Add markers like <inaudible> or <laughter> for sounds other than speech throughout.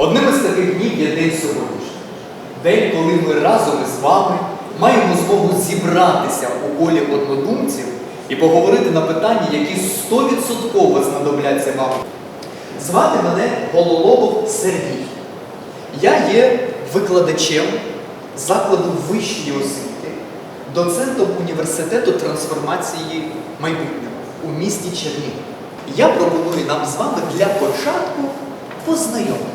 Одним із таких днів є день сьогоднішній. День, коли ми разом із вами маємо змогу зібратися у колі однодумців і поговорити на питання, які 100% знадобляться вам. Звати мене Гололобов Сергій. Я є викладачем закладу вищої освіти, доцентом університету трансформації майбутнього у місті Чернігів. Я пропоную нам з вами для початку познайомитися.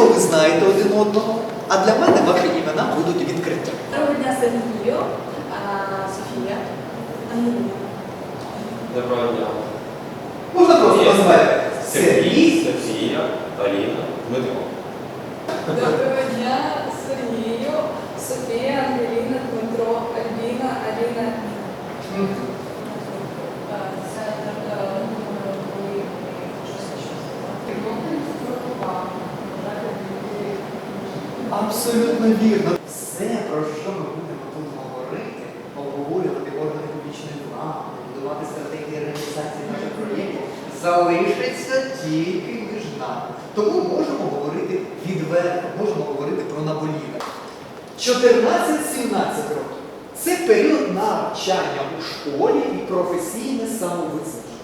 Можливо, ви знаєте один одного, а для мене ваші імена будуть відкриті. Доброго дня, Сергію, Софія. Доброго дня. Можна просто назвати Сергій. Софія, Аліна, Дмитро. Доброго дня, Сергію, Софія, Ангеліна, Дмитро, Альбіна, Аліна. Мгм. А, Це е, номер коли щось ще сказати. Абсолютно вірно. Все, про що ми будемо тут говорити, обговорювати органи публічної влади, будувати стратегії реалізації наших проєктів, залишиться тільки між нами. Тому можемо говорити відверто, можемо говорити про наболіве. 14-17 років це період навчання у школі і професійне самовизначення.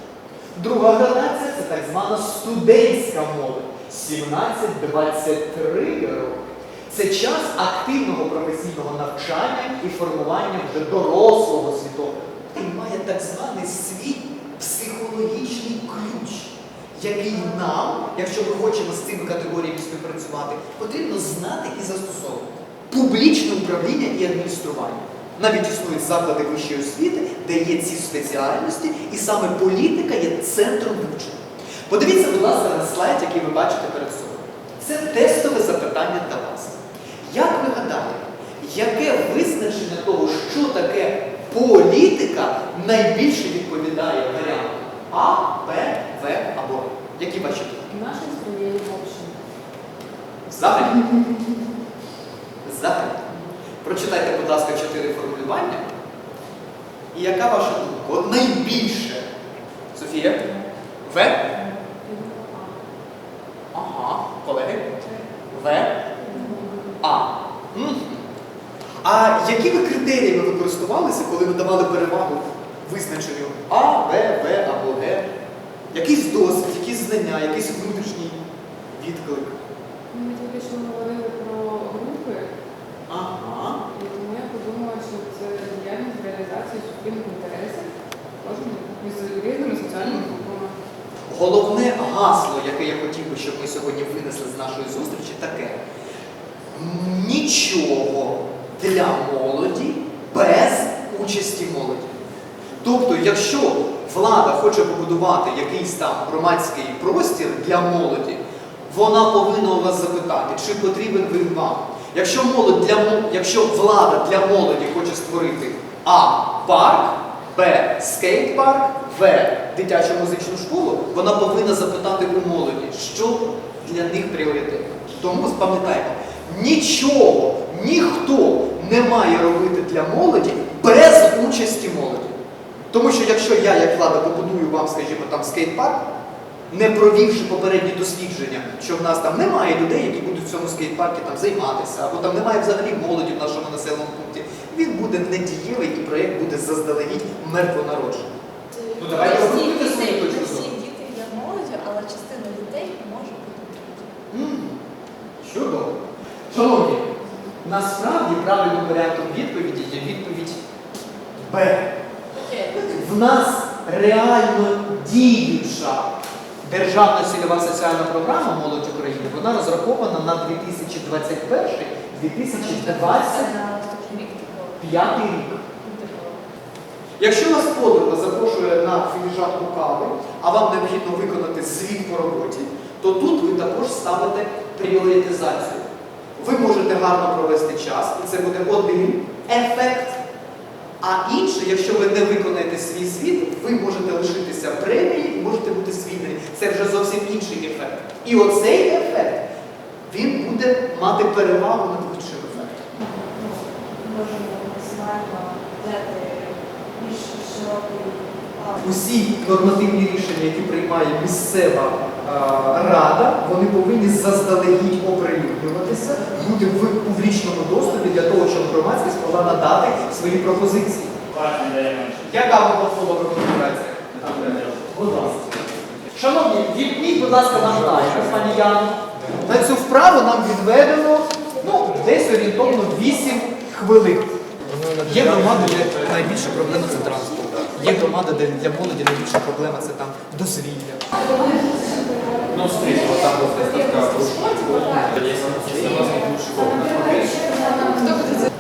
Друга градація це так звана студентська молодь. 17-23 роки. Це час активного професійного навчання і формування вже дорослого світогляду. Він має так званий свій психологічний ключ, який нам, якщо ми хочемо з цими категоріями співпрацювати, потрібно знати і застосовувати. Публічне управління і адміністрування. Навіть існують заклади вищої освіти, де є ці спеціальності, і саме політика є центром вивчення. Подивіться, будь ласка, на слайд, який ви бачите перед собою. Це тестове запитання для вас. Як ви гадаєте, яке визначення того, що таке політика, найбільше відповідає варіанту А, Б, В або? Які ваші думки? Наша своєї общини. Взагалі. Взагалі. Прочитайте, будь ласка, чотири формулювання. І яка ваша думка? От найбільше. Софія? В? Ага, колеги. В? А. А які ви критерії ви використовувалися, коли ви давали перевагу визначенню А, Б, В або Г? Якийсь досвід, якісь знання, якийсь внутрішній відклик? Ми тільки що говорили про групи, Ага. і тому я подумала, що це діяльність реалізації суспільних інтересів кожен різними соціальними групами. Головне гасло, яке я хотів би, щоб ми сьогодні винесли з нашої зустрічі, таке. Нічого для молоді без участі молоді. Тобто, якщо влада хоче побудувати якийсь там громадський простір для молоді, вона повинна у вас запитати, чи потрібен він вам. Якщо молодь для якщо влада для молоді хоче створити А парк, Б скейт-парк, В дитячу музичну школу, вона повинна запитати у молоді, що для них пріоритет. Тому пам'ятаємо, нічого, ніхто не має робити для молоді без участі молоді. Тому що якщо я, як влада, побудую вам, скажімо, там скейт-парк, не провівши попередні дослідження, що в нас там немає людей, які будуть в цьому скейт-парку там займатися, або там немає взагалі молоді в нашому населеному пункті, він буде недієвий і проєкт буде заздалегідь мертвонароджений. Ну, давайте Всі діти- свою точку Всі діти є молоді, але частина дітей може бути. Чудово. Шановні, насправді правильним варіантом відповіді є відповідь Б. В нас реально діюча державна цільова соціальна програма Молодь України, вона розрахована на 2021-2025 рік. Якщо вас подруга запрошує на філіжанку кави, а вам необхідно виконати звіт по роботі, то тут ви також ставите пріоритизацію. Ви можете гарно провести час, і це буде один ефект. А інше, якщо ви не виконаєте свій звіт, ви можете лишитися премії і можете бути звільнені. Це вже зовсім інший ефект. І оцей ефект він буде мати перевагу над іншим ефектом. Можемо максимально дати більш широкий усі нормативні рішення, які приймає місцева е, рада, вони повинні заздалегідь оприлюднюватися, бути в публічному доступі для того, щоб громадськість могла надати свої пропозиції. Яка податкова конфігурація? Будь ласка. Шановні, віпніть, будь ласка, наш таймер, пані Яно. На цю вправу нам відведено ну, десь орієнтовно 8 хвилин. Є громади, де найбільша проблема це транспорт. Є громада, де для молоді найбільша проблема це там дозвілля. Ну, смотрите, там вот выставка кружки. Есть, если у вас не будет школы, Хто буде це?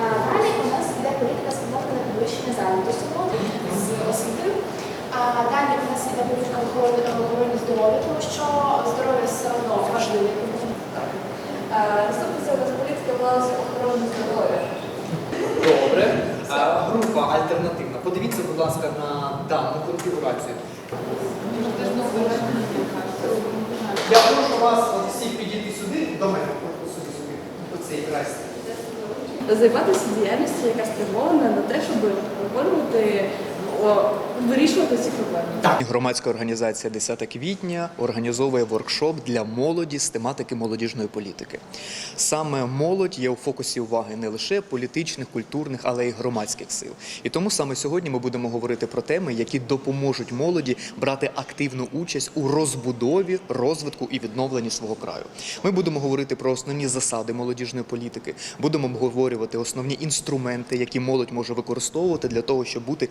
А, Далі у нас йде політика спрямована на підвищення зайнятості молоді з освіти. А далі у нас йде політика охорони охорони здоров'я, тому що здоров'я все одно важливе. Наступна це у нас політика власне охорони здоров'я. Добре. А, група альтернативна. Подивіться, будь ласка, на дану конфігурацію. Я прошу вас от всіх підійти сюди, до мене, сюди, сюди, оцей красі. Займатися діяльністю, яка спрямована на те, щоб виконувати, вирішувати ці проблеми. Громадська організація 10 квітня організовує воркшоп для молоді з тематики молодіжної політики. Саме молодь є у фокусі уваги не лише політичних, культурних, але й громадських сил. І тому саме сьогодні ми будемо говорити про теми, які допоможуть молоді брати активну участь у розбудові, розвитку і відновленні свого краю. Ми будемо говорити про основні засади молодіжної політики, будемо обговорювати основні інструменти, які молодь може використовувати для того, щоб бути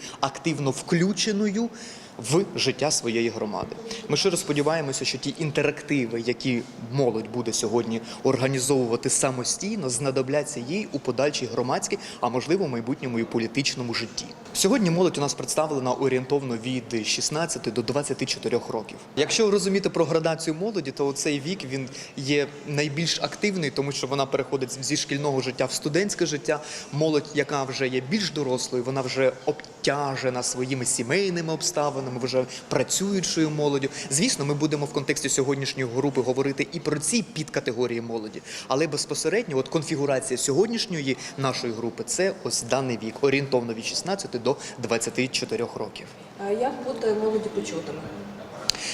активно включеною в життя своєї громади. Ми щиро сподіваємося, що ті інтерактиви, які молодь буде сьогодні організовувати самостійно, знадобляться їй у подальшій громадській, а можливо, майбутньому і політичному житті. Сьогодні молодь у нас представлена орієнтовно від 16 до 24 років. Якщо розуміти про градацію молоді, то цей вік він є найбільш активний, тому що вона переходить зі шкільного життя в студентське життя. Молодь, яка вже є більш дорослою, вона вже обтяжена своїми сімейними обставинами, вже працюючою молоддю. Звісно, ми будемо в контексті сьогоднішньої групи говорити і про ці підкатегорії молоді, але безпосередньо, от конфігурація сьогоднішньої нашої групи це ось даний вік, орієнтовно від 16 до 24 років. А Як бути молоді почутими?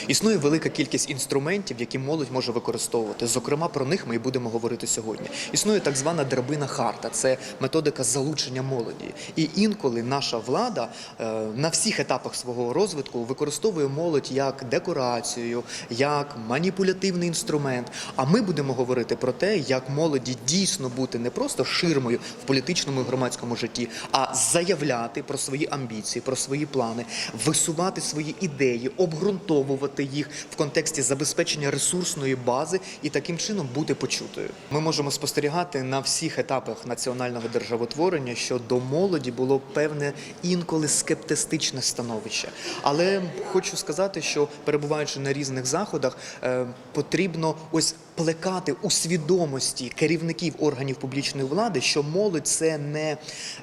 Існує велика кількість інструментів, які молодь може використовувати. Зокрема, про них ми і будемо говорити сьогодні. Існує так звана драбина харта, це методика залучення молоді. І інколи наша влада е, на всіх етапах свого розвитку використовує молодь як декорацію, як маніпулятивний інструмент. А ми будемо говорити про те, як молоді дійсно бути не просто ширмою в політичному і громадському житті, а заявляти про свої амбіції, про свої плани, висувати свої ідеї, обґрунтовувати їх в контексті забезпечення ресурсної бази і таким чином бути почутою. Ми можемо спостерігати на всіх етапах національного державотворення, що до молоді було певне інколи скептистичне становище. Але хочу сказати, що перебуваючи на різних заходах, е, потрібно ось плекати у свідомості керівників органів публічної влади, що молодь це не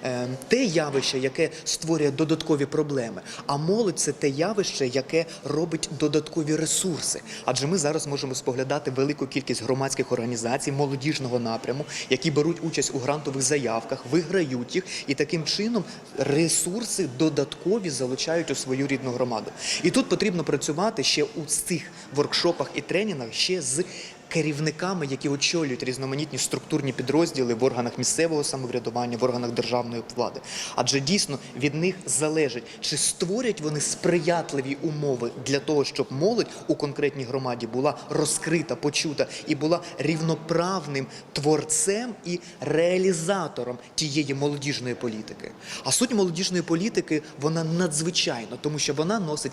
е, те явище, яке створює додаткові проблеми, а молодь це те явище, яке робить додаткові ресурси. Адже ми зараз можемо споглядати велику кількість громадських організацій молодіжного напряму, які беруть участь у грантових заявках, виграють їх і таким чином ресурси додаткові залучають у свою рідну громаду. І тут потрібно працювати ще у цих воркшопах і тренінгах ще з керівниками, які очолюють різноманітні структурні підрозділи в органах місцевого самоврядування, в органах державної влади. Адже дійсно від них залежить, чи створять вони сприятливі умови для того, щоб молодь у конкретній громаді була розкрита, почута і була рівноправним творцем і реалізатором тієї молодіжної політики. А суть молодіжної політики вона надзвичайна, тому що вона носить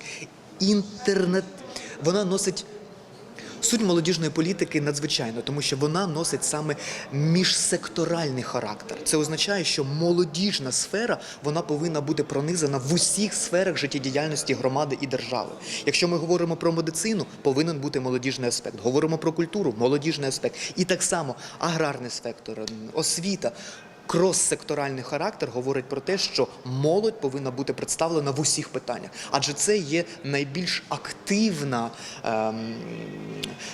інтернет, вона носить. Суть молодіжної політики надзвичайно, тому що вона носить саме міжсекторальний характер. Це означає, що молодіжна сфера вона повинна бути пронизана в усіх сферах життєдіяльності громади і держави. Якщо ми говоримо про медицину, повинен бути молодіжний аспект. Говоримо про культуру, молодіжний аспект. І так само аграрний сектор, освіта. Крос-секторальний характер говорить про те, що молодь повинна бути представлена в усіх питаннях, адже це є найбільш активна ем,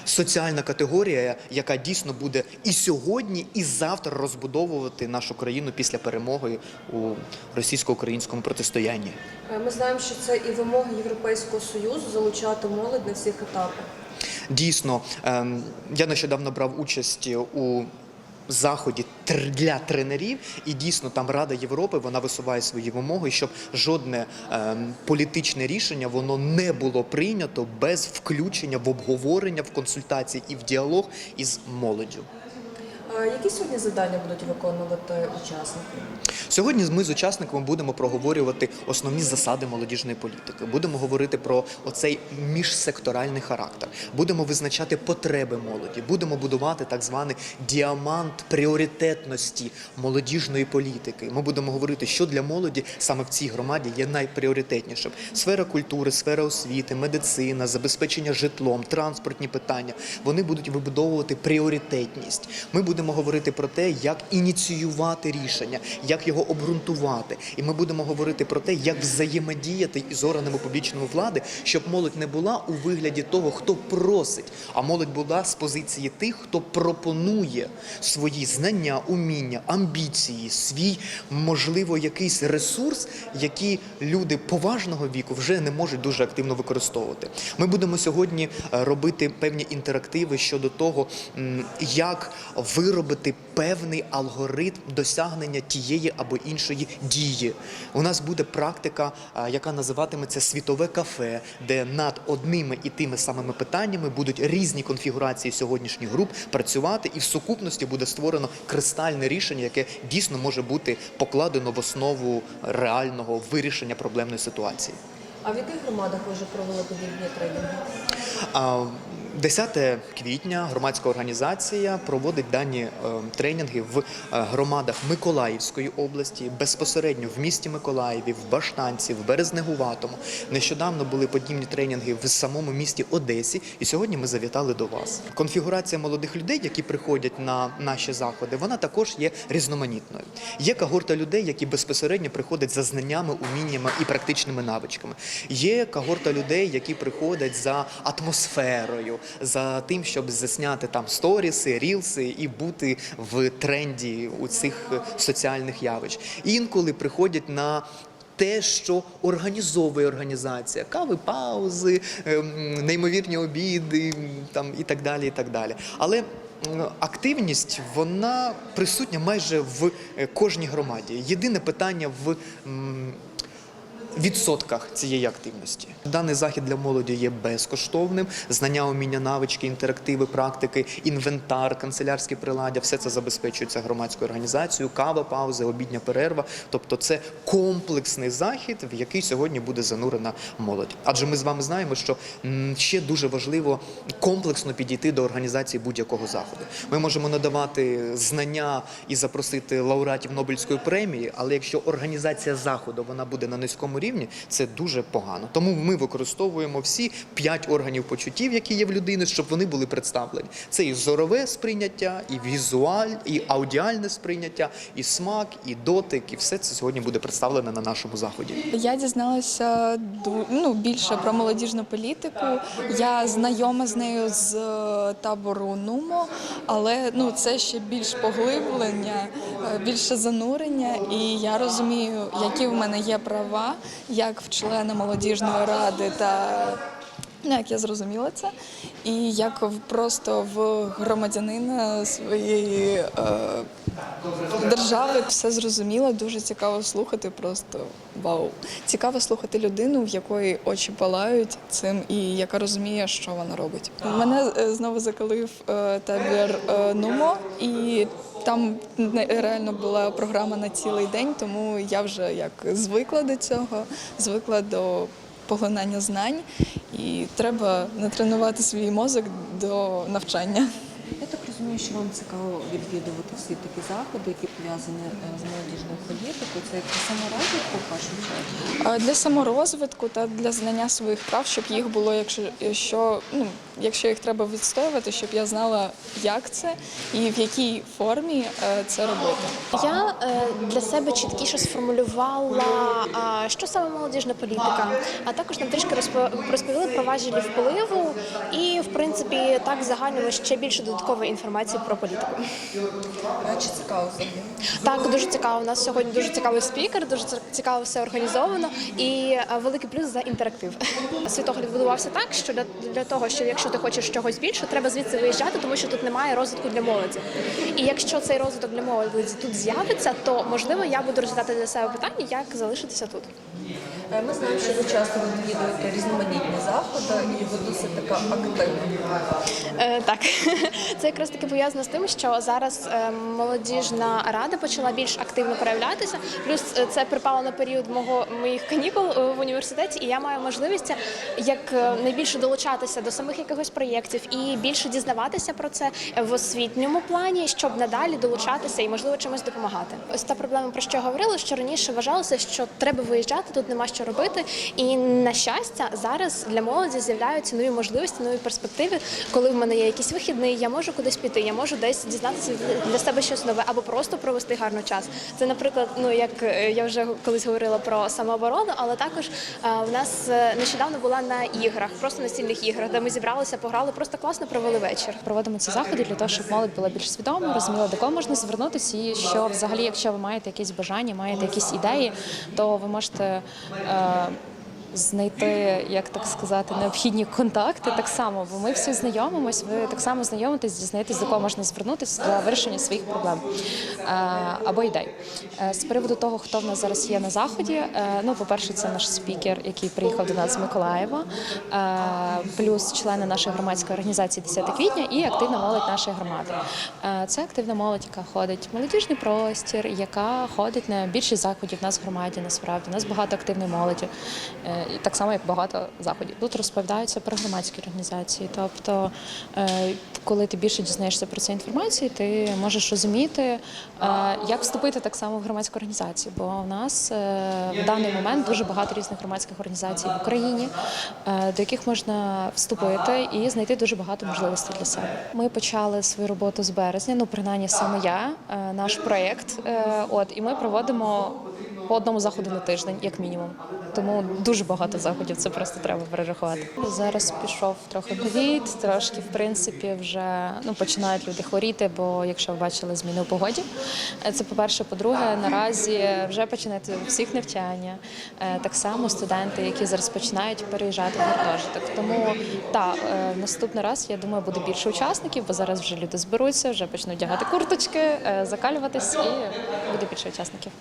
соціальна категорія, яка дійсно буде і сьогодні, і завтра розбудовувати нашу країну після перемоги у російсько-українському протистоянні. Е, Ми знаємо, що це і вимоги Європейського союзу залучати молодь на всіх етапах. Дійсно, ем, я нещодавно брав участь у заході для тренерів, і дійсно там Рада Європи вона висуває свої вимоги, щоб жодне е, політичне рішення воно не було прийнято без включення в обговорення, в консультації і в діалог із молоддю. Які сьогодні завдання будуть виконувати учасники? Сьогодні ми з учасниками будемо проговорювати основні засади молодіжної політики. Будемо говорити про оцей міжсекторальний характер. Будемо визначати потреби молоді. Будемо будувати так званий діамант пріоритетності молодіжної політики. Ми будемо говорити, що для молоді саме в цій громаді є найпріоритетнішим: сфера культури, сфера освіти, медицина, забезпечення житлом, транспортні питання. Вони будуть вибудовувати пріоритетність. Ми будемо говорити про те, як ініціювати рішення, як його обґрунтувати. І ми будемо говорити про те, як взаємодіяти із органами публічної влади, щоб молодь не була у вигляді того, хто просить, а молодь була з позиції тих, хто пропонує свої знання, уміння, амбіції, свій можливо якийсь ресурс, який люди поважного віку вже не можуть дуже активно використовувати. Ми будемо сьогодні е, робити певні інтерактиви щодо того, як виробити певний алгоритм досягнення тієї або іншої дії. У нас буде практика, яка називатиметься світове кафе, де над одними і тими самими питаннями будуть різні конфігурації сьогоднішніх груп працювати, і в сукупності буде створено кристальне рішення, яке дійсно може бути покладено в основу реального вирішення проблемної ситуації. А в яких громадах ви вже провели подібні тренінги? А, 10 квітня громадська організація проводить дані е, тренінги в е, громадах Миколаївської області, безпосередньо в місті Миколаєві, в Баштанці, в Березнегуватому. Нещодавно були подібні тренінги в самому місті Одесі, і сьогодні ми завітали до вас. Конфігурація молодих людей, які приходять на наші заходи, вона також є різноманітною. Є когорта людей, які безпосередньо приходять за знаннями, уміннями і практичними навичками. Є когорта людей, які приходять за атмосферою, за тим, щоб засняти там сторіси, рілси і бути в тренді у цих соціальних явищ. Інколи приходять на те, що організовує організація, кави, паузи, ем, неймовірні обіди там і так далі. І так далі. Але активність вона присутня майже в е, кожній громаді. Єдине питання в відсотках цієї активності. Даний захід для молоді є безкоштовним. Знання, уміння, навички, інтерактиви, практики, інвентар, канцелярські приладдя все це забезпечується громадською організацією, кава, паузи, обідня перерва. Тобто це комплексний захід, в який сьогодні буде занурена молодь. Адже ми з вами знаємо, що ще дуже важливо комплексно підійти до організації будь-якого заходу. Ми можемо надавати знання і запросити лауреатів Нобелівської премії, але якщо організація заходу вона буде на низькому рівні, це дуже погано. Тому ми використовуємо всі п'ять органів почуттів, які є в людини, щоб вони були представлені. Це і зорове сприйняття, і візуаль, і аудіальне сприйняття, і смак, і дотик, і все це сьогодні буде представлене на нашому заході. Я дізналася ну, більше про молодіжну політику. Я знайома з нею з е, табору Нумо, але ну це ще більш поглиблення, е, більше занурення. І я розумію, які в мене є права, як в члена молодіжної ради та. Ну, як я зрозуміла це, і як просто в громадянина своєї е, держави все зрозуміло, дуже цікаво слухати. Просто вау. Цікаво слухати людину, в якої очі палають цим, і яка розуміє, що вона робить. Мене е, знову закалив е, табір е, Нумо, і там реально була програма на цілий день, тому я вже як звикла до цього, звикла до поглинання знань, і треба натренувати свій мозок до навчання. Я так розумію, що вам цікаво відвідувати всі такі заходи, які пов'язані е, з молодіжною політикою. Це як саморозвитку в першу чергу. Для саморозвитку та для знання своїх прав, щоб їх було, якщо, що ну, якщо їх треба відстоювати, щоб я знала, як це і в якій формі е, це робити. Я е, для себе чіткіше сформулювала, що саме молодіжна політика, а також нам трішки розпо- розповіли про важелі впливу і, в принципі, так загально ще більше додаткової інформації про політику. Е, Чи цікаво? Так, дуже цікаво. У нас сьогодні дуже цікавий спікер, дуже цікаво все організовано і великий плюс за інтерактив. Світогляд відбудувався так, що для, для того, що якщо ти хочеш чогось більше, треба звідси виїжджати, тому що тут немає розвитку для молоді. І якщо цей розвиток для молоді тут з'явиться, то можливо я буду розглядати для себе питання, як залишитися тут. Е, Ми знаємо, що ви часто відвідуєте різноманітні заходи і ви досить така активна. Е, так, <laughs> це якраз таки пов'язано з тим, що зараз е, молодіжна рада почала більш активно проявлятися. Плюс це припало на період мого моїх канікул в університеті, і я маю можливість як найбільше долучатися до самих якихось проєктів і більше дізнаватися про це в освітньому плані, щоб надалі долучатися і можливо чимось допомагати. Ось та проблема, про що я говорила, що раніше вважалося, що треба виїжджати, тут нема що робити. І на щастя, зараз для молоді з'являються нові можливості, нові перспективи. Коли в мене є якийсь вихідний, я можу кудись піти, я можу десь дізнатися для себе щось нове або просто провести гарний час. Це, наприклад, ну як е, я вже колись говорила про самооборону, але також е, в нас е, нещодавно була на іграх, просто на настільних іграх, де ми зібралися, пограли, просто класно провели вечір. Проводимо ці заходи для того, щоб молодь була більш свідома, розуміла, до кого можна звернутися, і що взагалі, якщо ви маєте якісь бажання, маєте якісь ідеї, то ви можете. uh, Знайти, як так сказати, необхідні контакти так само, бо ми всі знайомимось. Ви так само знайомитесь, дізнаєтесь, до кого можна звернутися для вирішення своїх проблем е, або ідей. Е, З приводу того, хто в нас зараз є на заході. е, Ну, по-перше, це наш спікер, який приїхав до нас з Миколаєва, плюс члени нашої громадської організації 10 квітня і активна молодь нашої громади. Це активна молодь, яка ходить в молодіжний простір, яка ходить на більшість заходів в нас в громаді. Насправді у нас багато активної молоді, так само як багато заходів. Тут розповідаються про громадські організації. Тобто, е, коли ти більше дізнаєшся про цю інформацію, ти можеш розуміти, е, як вступити так само в громадську організацію. Бо у нас е, в даний момент дуже багато різних громадських організацій в Україні, до яких можна вступити і знайти дуже багато можливостей для себе. Ми почали свою роботу з березня, ну принаймні саме я, наш проєкт. От і ми проводимо по одному заходу на тиждень, як мінімум. Тому дуже багато заходів, це просто треба перерахувати. Зараз пішов трохи ковід, трошки, в принципі, вже ну починають люди хворіти, бо якщо ви бачили зміни у погоді, е, це по-перше, по-друге, наразі вже починають всіх навчання. Е, Так само студенти, які зараз починають переїжджати в гуртожиток. Тому та е, наступний раз я думаю, буде більше учасників, бо зараз вже люди зберуться, вже почнуть вдягати курточки, закалюватись і буде більше учасників.